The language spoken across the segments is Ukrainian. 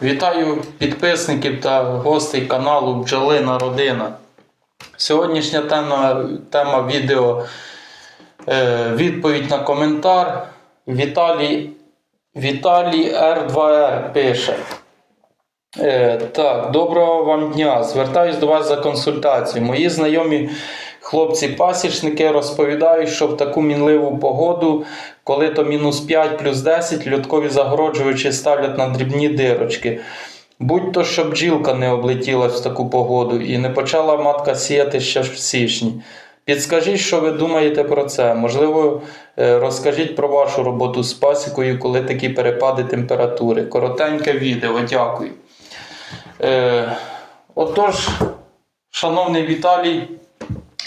Вітаю підписників та гостей каналу Бджолина Родина. Сьогоднішня тема, тема відео е, відповідь на коментар. Віталій, Віталій R2R пише. Е, так, доброго вам дня. Звертаюсь до вас за консультацією. Мої знайомі хлопці-пасічники розповідають, що в таку мінливу погоду, коли то мінус 5 плюс 10, льоткові загороджувачі ставлять на дрібні дирочки. Будь то, щоб бджілка не облетіла в таку погоду і не почала матка сіяти ще в січні. Підскажіть, що ви думаєте про це? Можливо, е, розкажіть про вашу роботу з пасікою, коли такі перепади температури. Коротеньке відео, дякую. Е, отож, шановний Віталій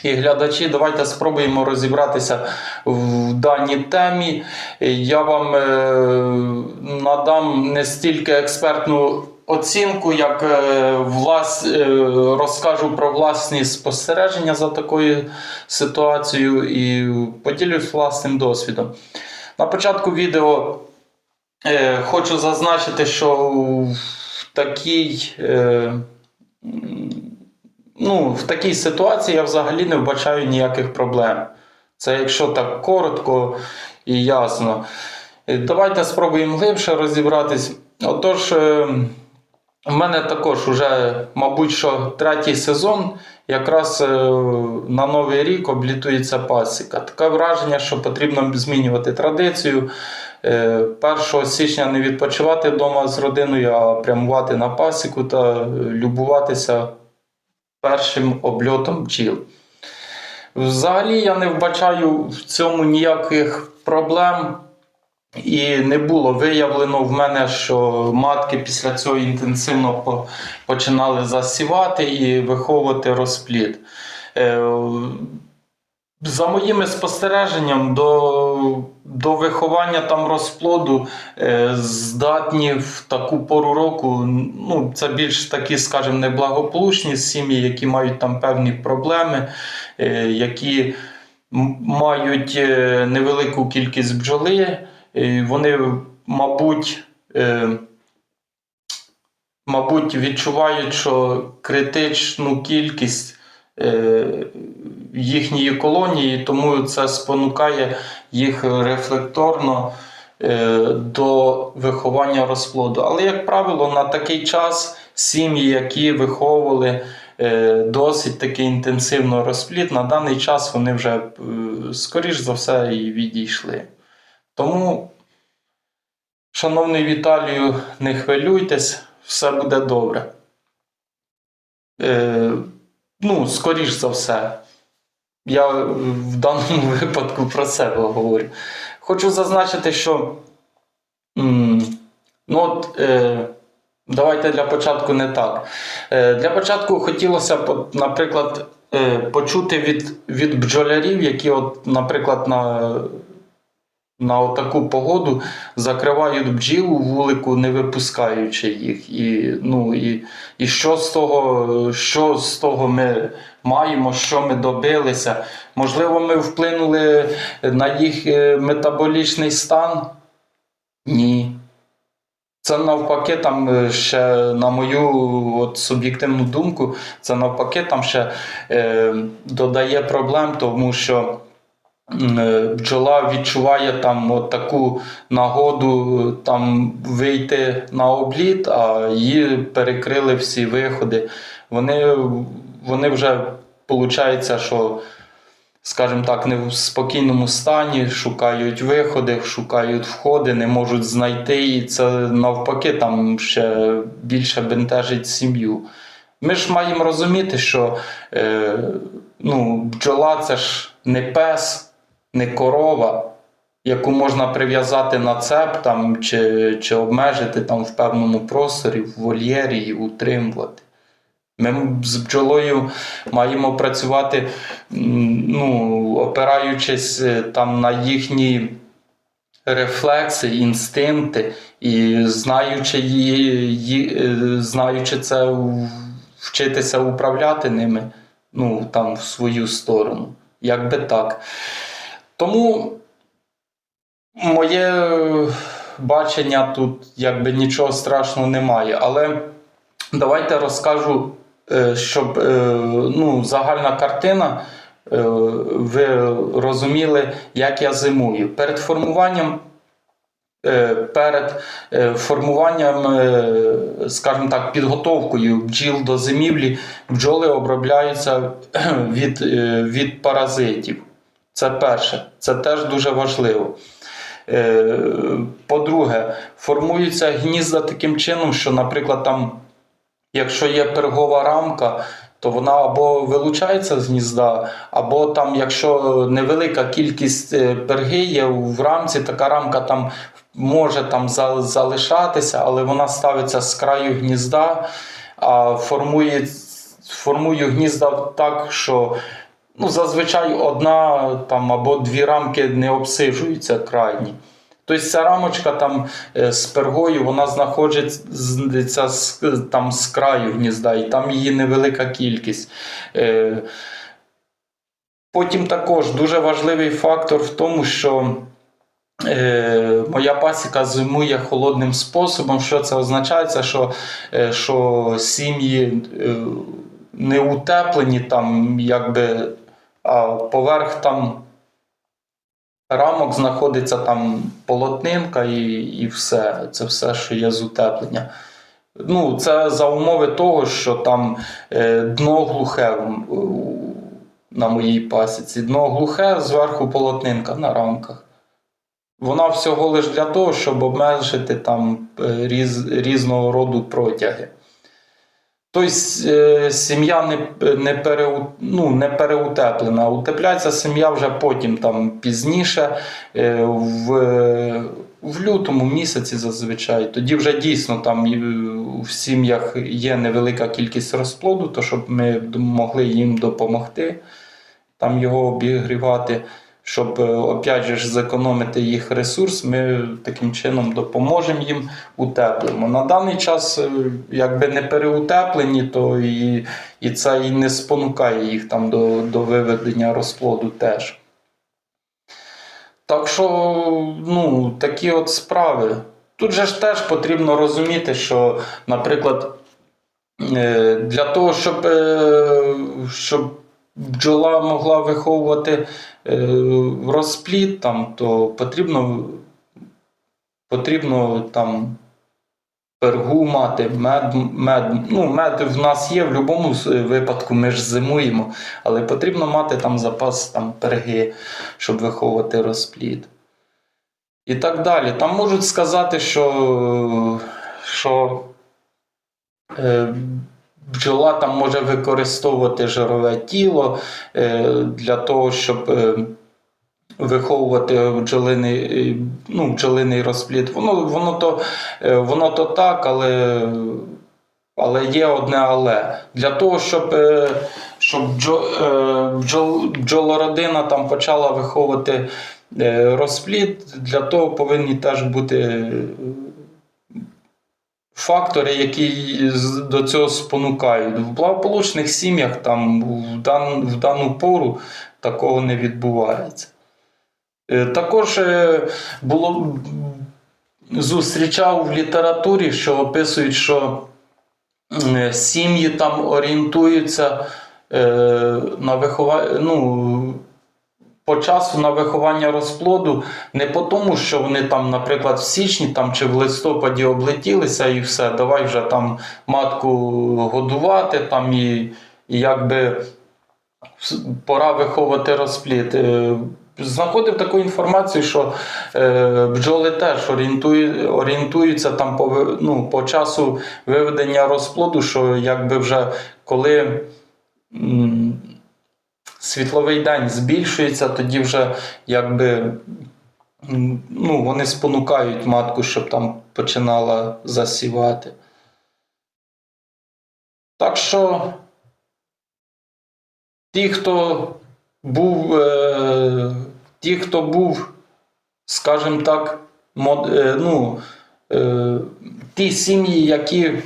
і глядачі, давайте спробуємо розібратися в даній темі. Я вам е, надам не стільки експертну оцінку, як е, влас, е, розкажу про власні спостереження за такою ситуацією і поділюсь власним досвідом. На початку відео хочу зазначити, що в такій. Ну, в такій ситуації я взагалі не вбачаю ніяких проблем. Це якщо так коротко і ясно. Е, Давайте спробуємо глибше розібратись. Отож, е, в мене також вже, мабуть, що третій сезон, якраз е, на Новий рік облітується пасіка. Таке враження, що потрібно змінювати традицію. Е, 1 січня не відпочивати вдома з родиною, а прямувати на пасіку та любуватися першим обльотом бджіл. Взагалі я не вбачаю в цьому ніяких проблем. І не було виявлено в мене, що матки після цього інтенсивно починали засівати і виховувати розплід. Е, За моїми спостереженням, до, до виховання там розплоду е, здатні в таку пору року. Ну, це більш такі, скажімо, неблагополучні сім'ї, які мають там певні проблеми, е, які мають е, невелику кількість бджоли. І Вони, мабуть, е, мабуть, відчувають, що критичну кількість е, їхньої колонії, тому це спонукає їх рефлекторно е, до виховання розплоду. Але, як правило, на такий час сім'ї, які виховували е, досить таки інтенсивно розплід, на даний час вони вже, е, скоріш за все, і відійшли. Тому, шановний Віталію, не хвилюйтесь, все буде добре. Ну, скоріш за все. Я в даному випадку про себе говорю. Хочу зазначити, що ну от, е, давайте для початку не так. Е, для початку хотілося б, наприклад, е, почути від, від бджолярів, які, от, наприклад, на на таку погоду закривають бджіл у вулику, не випускаючи їх. І, ну, і, і що, з того, що з того ми маємо, що ми добилися? Можливо, ми вплинули на їх е, метаболічний стан? Ні. Це навпаки, там е, ще, на мою от, суб'єктивну думку, це навпаки там ще е, додає проблем, тому що бджола відчуває там от таку нагоду е, там вийти на обліт, а її перекрили всі виходи. Вони, вони вже виходить, що, скажімо так, не в спокійному стані, шукають виходи, шукають входи, не можуть знайти, і це навпаки там ще більше бентежить сім'ю. Ми ж маємо розуміти, що е, ну, бджола це ж не пес, не корова, яку можна прив'язати на цеп там, чи, чи обмежити там в певному просторі, в вольєрі і утримувати. Ми з бджолою маємо працювати, ну, опираючись е, там на їхні рефлекси, інстинкти, і знаючи, її, е, знаючи це, вчитися управляти ними ну, там, в свою сторону. Як би так. Тому моє, бачення тут якби нічого страшного немає. Але давайте розкажу, е, щоб е, ну, загальна картина. е, Ви розуміли, як я зимую. Перед формуванням перед формуванням, скажімо так, підготовкою бджіл до зимівлі, бджоли обробляються від, від паразитів. Це перше, це теж дуже важливо. Е, По-друге, формуються гнізда таким чином, що, наприклад, там, якщо є пергова рамка, то вона або вилучається з гнізда, або там, якщо невелика кількість е, перги є в рамці, така рамка там може там залишатися, але вона ставиться з краю гнізда, а формує, формує гнізда так, що ну, зазвичай одна там, або дві рамки не обсижуються крайні. Тобто ця рамочка там е, з пергою, вона знаходиться там, з краю гнізда, і там її невелика кількість. Е, Потім також дуже важливий фактор в тому, що е, моя пасіка зимує холодним способом. Що це означає? Це що, що сім'ї не утеплені, там, якби, поверх там рамок знаходиться там полотнинка і, і все. Це все, що є з утеплення. Ну, це за умови того, що там е, дно глухе на моїй пасіці. Дно глухе, зверху полотнинка на рамках. Вона всього лише для того, щоб обмежити там е, різ, різного роду протяги. Тобто е, сім'я не, не, переу, ну, не переутеплена. Утепляється сім'я вже потім, там, пізніше, е, в, в лютому місяці зазвичай. Тоді вже дійсно там в сім'ях є невелика кількість розплоду, то щоб ми могли їм допомогти, там його обігрівати. Щоб е, опять же зекономити їх ресурс, ми таким чином допоможемо їм утеплимо. На даний час, е, якби не переутеплені, то і, і це і не спонукає їх там до, до виведення розплоду теж. Так що, ну, такі от справи. Тут же ж теж потрібно розуміти, що, наприклад, е, для того, щоб, щоб бджола могла виховувати е, розплід, там, то потрібно, потрібно там пергу мати, мед, мед. Ну, мед в нас є в будь-якому випадку, ми ж зимуємо, але потрібно мати там запас там, перги, щоб виховувати розплід. І так далі. Там можуть сказати, що, що е, бджола там може використовувати жирове тіло е, для того, щоб е, виховувати бджолиний, е, ну, бджолиний розплід. Воно, воно, то, воно то так, але, але є одне але. Для того, щоб, щоб бджо, бджол, бджолородина там почала виховувати розплід, для того повинні теж бути. Фактори, які до цього спонукають. В благополучних сім'ях там в, дан, в дану пору такого не відбувається. Е, Також е, було зустрічав в літературі, що описують, що сім'ї там орієнтуються е, на виховання. Ну, по часу на виховання розплоду не по тому, що вони там, наприклад, в січні там, чи в листопаді облетілися і все, давай вже там матку годувати там і, і якби пора виховувати розплід. Е, Знаходив таку інформацію, що е, бджоли теж орієнтують, орієнтуються там по, ну, по часу виведення розплоду, що якби вже коли м, світловий день збільшується, тоді вже якби ну, вони спонукають матку, щоб там починала засівати. Так що ті, хто був, е, ті, хто був, скажімо так, мод, е, ну, е, ті сім'ї, які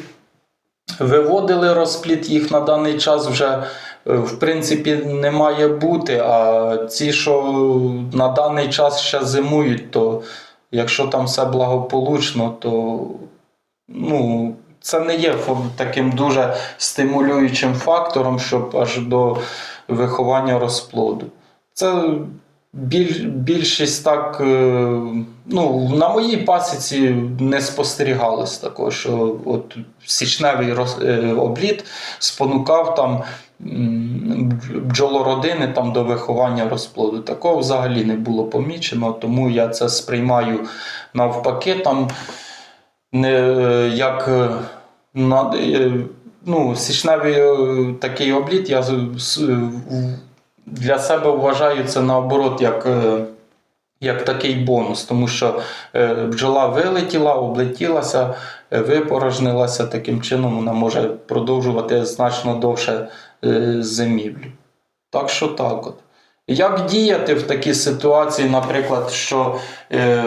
виводили розплід, їх на даний час вже в принципі не має бути. А ці, що на даний час ще зимують, то, Якщо там все благополучно, то ну, це не є таким дуже стимулюючим фактором, щоб аж до виховання розплоду. Це біль, більшість так, е, ну, на моїй пасіці не спостерігалось такого, що от січневий роз, е, обліт спонукав там бджолородини там, до виховання розплоду. Такого взагалі не було помічено, тому я це сприймаю навпаки, там не як е, на, ну, січневий такий обліт, я для себе вважаю це наоборот як. е, Як такий бонус, тому що е, бджола вилетіла, облетілася, е, випорожнилася. Таким чином вона може продовжувати значно довше зимівлю. Так що так от. Як діяти в такій ситуації, наприклад, що е,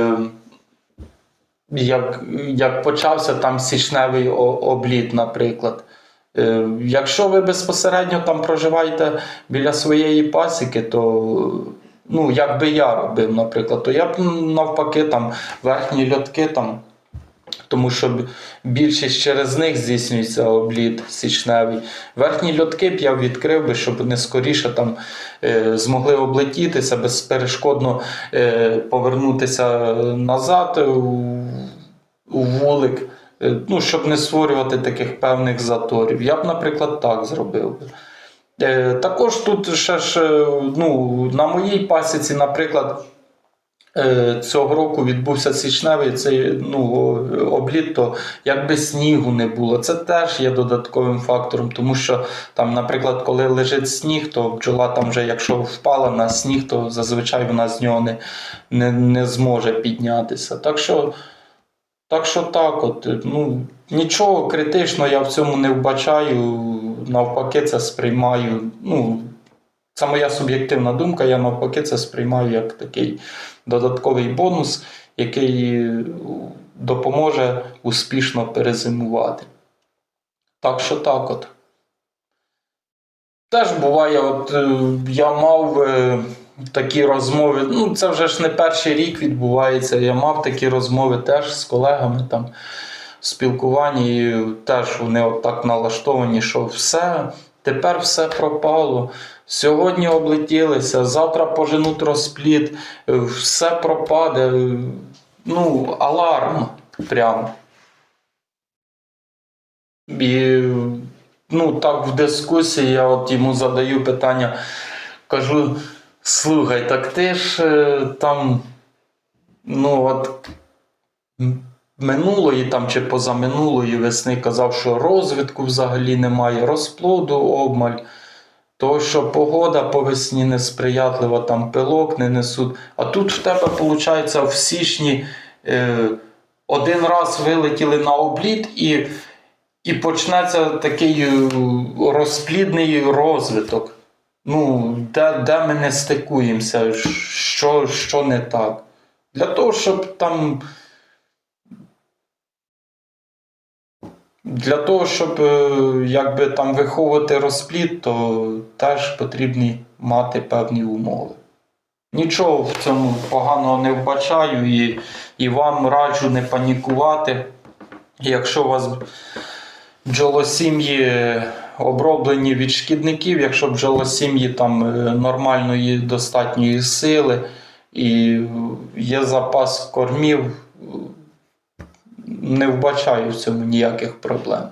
як, як почався там січневий обліт, наприклад. Е, Якщо ви безпосередньо там проживаєте біля своєї пасіки, то ну, як би я робив, наприклад, то я б навпаки там верхні льотки там. Тому що більшість через них здійснюється обліт січневий. Верхні льотки б я відкрив би, щоб вони скоріше там е, змогли облетітися, безперешкодно е, повернутися назад у, вулик, ну, щоб не створювати таких певних заторів. Я б, наприклад, так зробив би. Е, також тут ще ж е, ну, на моїй пасіці, наприклад, е, цього року відбувся січневий цей ну, обліт, то якби снігу не було. Це теж є додатковим фактором, тому що там, наприклад, коли лежить сніг, то бджола там вже, якщо впала на сніг, то зазвичай вона з нього не, не, не зможе піднятися. Так що, так що так, от, ну, нічого критичного я в цьому не вбачаю. Навпаки, це сприймаю. Ну, це моя суб'єктивна думка. Я навпаки це сприймаю як такий додатковий бонус, який допоможе успішно перезимувати. Так що так от. Теж буває, от е, я мав е, такі розмови. Ну, це вже ж не перший рік відбувається. Я мав такі розмови теж з колегами там в спілкуванні. І теж вони от так налаштовані, що все, тепер все пропало. Сьогодні облетілися, завтра поженуть розпліт, все пропаде. Ну, аларм прямо. І ну, так в дискусії я от йому задаю питання, кажу: слухай, так ти ж е, там, ну от минулої там чи позаминулої весни казав, що розвитку взагалі немає, розплоду обмаль. То, що погода по весні несприятлива, там пилок не несуть. А тут в тебе, виходить, в січні е, один раз вилетіли на обліт і, і почнеться такий е, розплідний розвиток. Ну, де, де ми не стикуємося, що, що не так. Для того, щоб там. Для того, щоб е, якби, там виховувати розплід, то теж потрібні мати певні умови. Нічого в цьому поганого не вбачаю і, і вам раджу не панікувати. Якщо у вас бджолосім'ї оброблені від шкідників, якщо бджолосім'ї там е, нормальної достатньої сили і є запас кормів, не вбачаю в цьому ніяких проблем.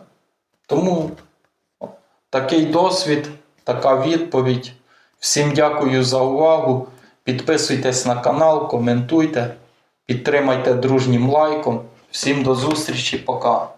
Тому такий досвід, така відповідь. Всім дякую за увагу. Підписуйтесь на канал, коментуйте, підтримайте дружнім лайком. Всім до зустрічі, пока.